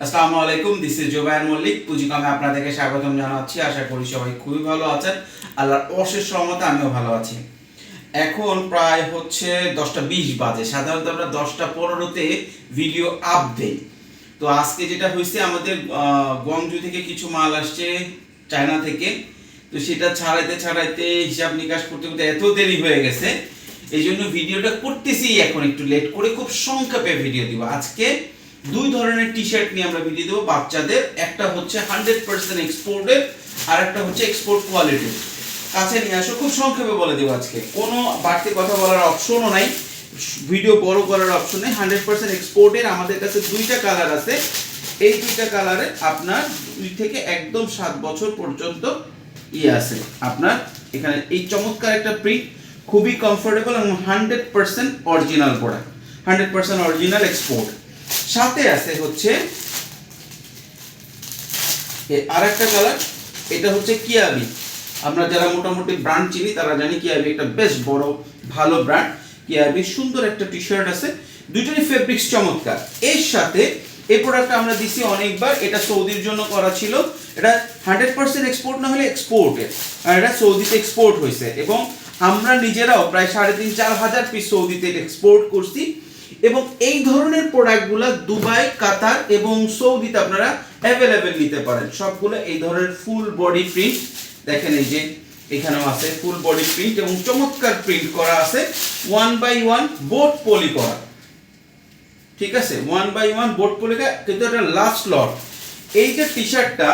আসসালামু আলাইকুম this is Jobayan Mallick পুঁজিকমে আপনাদেরকে স্বাগতম জানাচ্ছি। আশা করি সবাই খুবই ভালো আছেন। আল্লাহর অশেষ রহমতে আমিও ভালো আছি। এখন প্রায় হচ্ছে দশটা বিশ বাজে। সাধারণত আমরা দশটা পনেরোতে ভিডিও আপ দেই তো আজকে যেটা হয়েছে, আমাদের গুয়াংজু থেকে কিছু মাল আসছে চায়না থেকে। তো সেটা ছাড়াইতে ছাড়াইতে হিসাব নিকাশ করতে করতে এত দেরি হয়ে গেছে। এই জন্য ভিডিওটা করতেছি। এখন একটু লেট করে খুব সংক্ষেপে ভিডিও দিব। আজকে দুই ধরনের টি শার্ট নিয়ে আমরা ভিডিও দেবো। বাচ্চাদের, একটা হচ্ছে হান্ড্রেড পার্সেন্ট এক্সপোর্টের আর একটা হচ্ছে এক্সপোর্ট কোয়ালিটির কাছে নিয়ে আসো, খুব সংক্ষেপে বলে দেবো আজকে। কোনো বাড়তি কথা বলার অপশনও নাই। ভিডিও বড় করার অপশন নেই। হান্ড্রেড পার্সেন্ট এক্সপোর্টের আমাদের কাছে দুইটা কালার আছে। এই দুইটা কালারে আপনার দুই থেকে একদম সাত বছর পর্যন্ত ইয়ে আছে। আপনার এখানে এই চমৎকার একটা প্রিন্ট খুবই কমফোর্টেবল এবং hundred percent original product hundred percent original export সাথে আছে হচ্ছে আর একটা কালার এটা হচ্ছে কিয়াবি। আমরা যারা মোটামুটি ব্র্যান্ড চিনি, তারা জানি কিয়াবি একটা বেশ বড়, ভালো ব্র্যান্ড কিয়াবি সুন্দর একটা টি শার্ট আছে। দুইটারই ফেব্রিক্স চমৎকার। এর সাথে এই প্রোডাক্টটা আমরা দিছি অনেকবার, এটা সৌদির জন্য করা ছিল। এটা হান্ড্রেড পার্সেন্ট এক্সপোর্ট না হলে এক্সপোর্টের আর এটা সৌদিতে এক্সপোর্ট হয়েছে। এবং আমরা নিজেরাও প্রায় সাড়ে তিন, চার হাজার পিস সৌদিতে এক্সপোর্ট করছি। এবং এই ধরনের প্রোডাক্টগুলো দুবাই, কাতার এবং সৌদিতে আপনারা অ্যাভেলেবেল নিতে পারেন। সবগুলো এই ধরনের ফুল বডি প্রিন্ট দেখেন এই যে, এখানেও আছে ফুল বডি প্রিন্ট এবং চমৎকার প্রিন্ট করা আছে one by one board poly করা। ঠিক আছে? ওয়ান বাই ওয়ান বোর্ড পলিকা কিন্তু এটা লাস্ট লট এই যে টি শার্টটা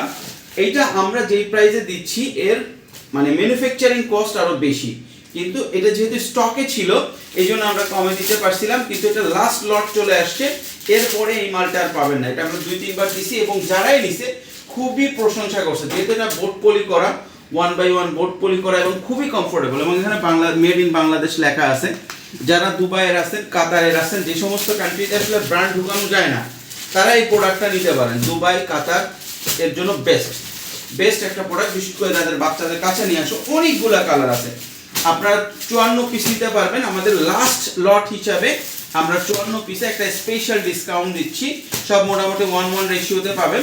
এইটা আমরা যেই প্রাইসে দিচ্ছি, এর মানে ম্যানুফ্যাকচারিং কস্ট আরও বেশি। কিন্তু এটা যেহেতু স্টকে ছিল, এই জন্য আমরা কমে দিতে পারছিলাম, কিন্তু এটা লাস্ট লট চলে আসছে। এরপরে এই মালটা আর পাবেন না। এটা আমরা দুই, তিনবার দিছি এবং যারাই নিছে, খুবই প্রশংসা করছে। যেহেতু এটা বোট পলি করা one by one boat poly করা এবং খুবই কমফোর্টেবল এবং এখানে বাংলা মেড ইন বাংলাদেশ লেখা আছে। যারা দুবাইয়ের আছেন, কাতারের আছেন, যে সমস্ত কান্ট্রিতে আসলে ব্র্যান্ড ঢুকানো যায় না, তারা এই প্রোডাক্টটা নিতে পারেন। দুবাই, কাতার, এর জন্য বেস্ট বেস্ট একটা প্রোডাক্ট বিশেষ করে তাদের বাচ্চাদের কাছে নিয়ে আসো, অনেকগুলা কালার আছে। আপনারা চুয়ান্ন পিস নিতে পারবেন। আমাদের লাস্ট লট হিসাবে আমরা চুয়ান্ন পিসে একটা স্পেশাল ডিসকাউন্ট দিচ্ছি। সব মোটামুটি ওয়ান ওয়ান রেশিওতে পাবেন।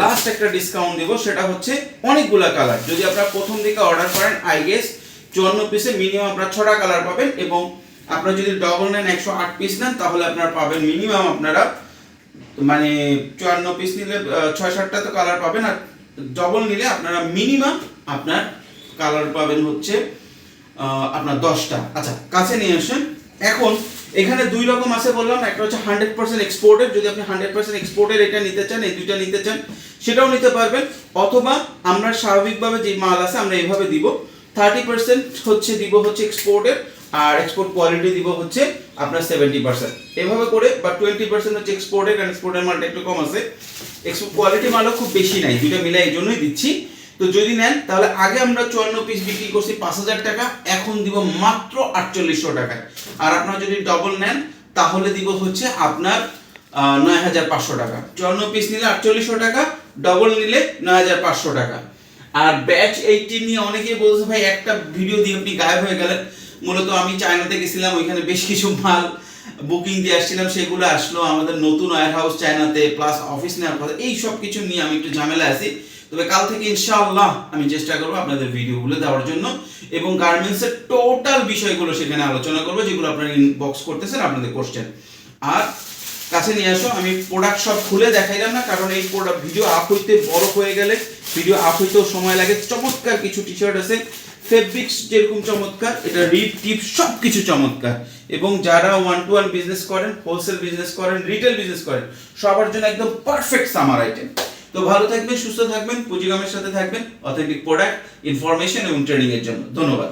লাস্ট একটা ডিসকাউন্ট দিব, সেটা হচ্ছে অনেকগুলা কালার যদি আপনারা প্রথম দিকে অর্ডার করেন আই গেস চুয়ান্ন পিসে মিনিমাম আপনারা ছটা কালার পাবেন এবং আপনারা যদি ডবল নেন একশো আট পিস নেন, তাহলে আপনারা পাবেন মিনিমাম আপনারা মানে চুয়ান্ন পিস নিলে ছয় সাতটা তো কালার পাবেন আর ডবল নিলে আপনারা মিনিমাম আপনার কালার পাবেন হচ্ছে আপনার দশটা। আচ্ছা কাছে নিয়ে আসেন। এখন, এখানে দুই রকম আছে বললাম, একটা হচ্ছে হান্ড্রেড পার্সেন্ট এক্সপোর্টের যদি আপনি হান্ড্রেড পার্সেন্ট এক্সপোর্টের এটা নিতে চান, এই দুইটা নিতে চান, সেটাও নিতে পারবেন। অথবা আমরা স্বাভাবিকভাবে যে মাল আছে, আমরা এইভাবে দিব। থার্টি পার্সেন্ট হচ্ছে দিব হচ্ছে এক্সপোর্টের আর এক্সপোর্ট কোয়ালিটি দিব হচ্ছে আপনার সেভেন্টি পার্সেন্ট এভাবে করে, বা টোয়েন্টি পার্সেন্ট হচ্ছে এক্সপোর্টের কারণ এক্সপোর্টের মালটা একটু কম আছে। এক্সপোর্ট কোয়ালিটি মালও খুব বেশি নাই, দুইটা মিলে এই জন্যই দিচ্ছি। তো যদি নেন, তাহলে আগে আমরা চুয়ান্ন পিস বিক্রি করছি পাঁচ হাজার টাকা, এখন দিব মাত্র আটচল্লিশশো টাকায়। আর আপনারা যদি ডবল নেন, তাহলে দিব হচ্ছে আপনার নয় হাজার পাঁচশো টাকা। চুয়ান্ন পিস নিলে আটচল্লিশশো টাকা ডবল নিলে নয় হাজার পাঁচশো টাকা। আর ব্যাচ এইটিন নিয়ে অনেকেই বলছে, ভাই, একটা ভিডিও দিয়ে আপনি গায়েব হয়ে গেলেন। মূলত আমি চায়নাতে গেছিলাম, ওইখানে বেশ কিছু মাল বুকিং দিয়ে আসছিলাম, সেগুলো আসলো। আমাদের নতুন ওয়ার হাউস চায়নাতে প্লাস অফিস নেওয়ার কথা, এই সব কিছু নিয়ে আমি একটু ঝামেলা আছি। তবে কাল থেকে ইনশাআল্লাহ আমি চেষ্টা করব আপনাদের ভিডিওগুলো দেওয়ার জন্য এবং গার্মেন্টসের টোটাল বিষয়গুলো সেখানে আলোচনা করব, যেগুলো আপনারা ইনবক্স করতেছেন আপনাদের কোশ্চেন আর কাছে নিয়ে আসো, আমি প্রোডাক্ট সব খুলে দেখাইলাম না, কারণ এই প্রোডাক্ট ভিডিও আপ হইতে বড় হয়ে গেলে ভিডিও আপ হইতেও সময় লাগে। চমৎকার কিছু টি শার্ট আছে ফেব্রিক্স যেরকম চমৎকার, এটা রিপ টিপ সব কিছু চমৎকার। এবং যারা ওয়ান টু ওয়ান বিজনেস করেন হোলসেল বিজনেস করেন রিটেল বিজনেস করেন, সবার জন্য একদম পারফেক্ট সামার আইটেম তো ভালো থাকবেন, সুস্থ থাকবেন, পুঁজিগামের সাথে থাকবেন অথেন্টিক প্রোডাক্ট ইনফরমেশন এবং ট্রেনিং এর জন্য। ধন্যবাদ।